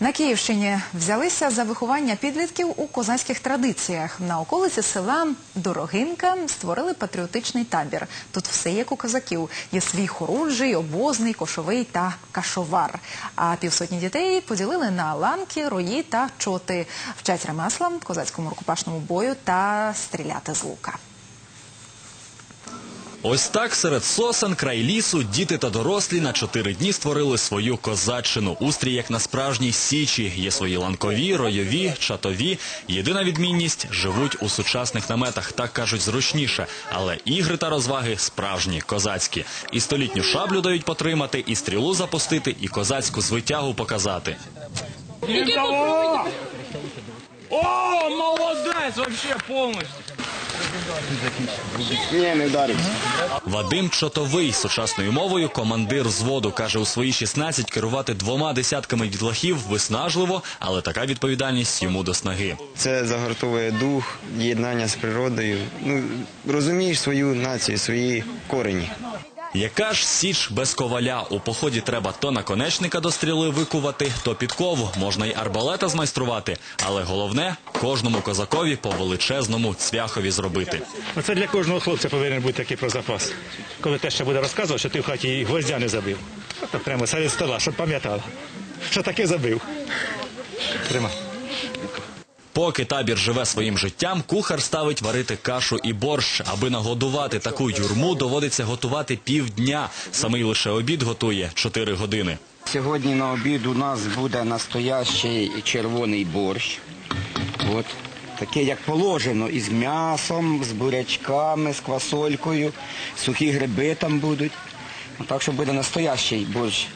На Київщині взялися за виховання підлітків у козацьких традиціях. На околиці села Дорогинка створили патріотичний табір. Тут все як у козаків. Є свій хоруджий, обозний, кошовий та кашовар. А півсотні дітей поділили на ланки, рої та чоти. Вчать ремеслам, козацькому рукопашному бою та стріляти з лука. Ось так серед сосен, край лісу, діти та дорослі на чотири дні створили свою козаччину. Устрій, як на справжній січі. Є свої ланкові, ройові, чатові. Єдина відмінність живуть у сучасних наметах, так кажуть, зручніше. Але ігри та розваги справжні, козацькі. І столітню шаблю дають потримати, і стрілу запустити, і козацьку звитягу показати. О, молодец, вообще полностью. Вадим Чотовий, сучасною мовою, командир взводу, каже, у свої 16 керувати двома десятками дітлахів виснажливо, але така відповідальність йому до снаги. Це загортовує дух, єднання з природою. Ну, розумієш свою націю, свої корені. Яка ж січ без коваля? У поході треба то наконечника до стріли викувати, то підкову. Можна й арбалета змайструвати, але головне кожному козакові по величезному цвяхові зробити. Оце для кожного хлопця повинен бути такий про запас. Коли те ще буде розказувати, що ти в хаті гвоздя не забив. То прямо серед стола, щоб пам'ятала, що таке забив. Тримай. Поки табір живе своїм життям, кухар ставить варити кашу і борщ. Аби нагодувати таку юрму, доводиться готувати півдня. Самий лише обід готує 4 години. Сьогодні на обід у нас буде настоящий червоний борщ. От. Таке, як положено, із м'ясом, з бурячками, з квасолькою, сухі гриби там будуть. Так що буде настоящий борщ.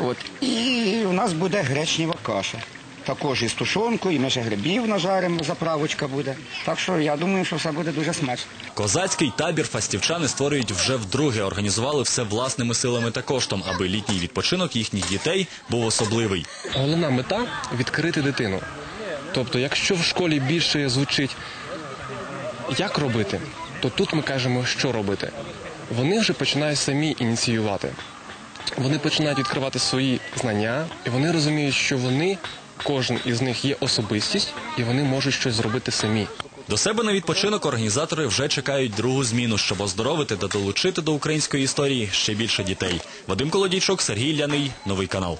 От. І у нас буде гречнева каша. Також із тушонкою, і ми ще грибів нажаримо, заправочка буде. Так що я думаю, що все буде дуже смачно. Козацький табір фастівчани створюють вже вдруге. Організували все власними силами та коштом, аби літній відпочинок їхніх дітей був особливий. Головна мета відкрити дитину. Тобто, якщо в школі більше звучить як робити, то тут ми кажемо, що робити. Вони вже починають самі ініціювати. Вони починають відкривати свої знання, і вони розуміють, що вони, кожен із них є особистість, і вони можуть щось зробити самі. До себе на відпочинок організатори вже чекають другу зміну, щоб оздоровити та долучити до української історії ще більше дітей. Вадим Колодійчук, Сергій Ляний, новий канал.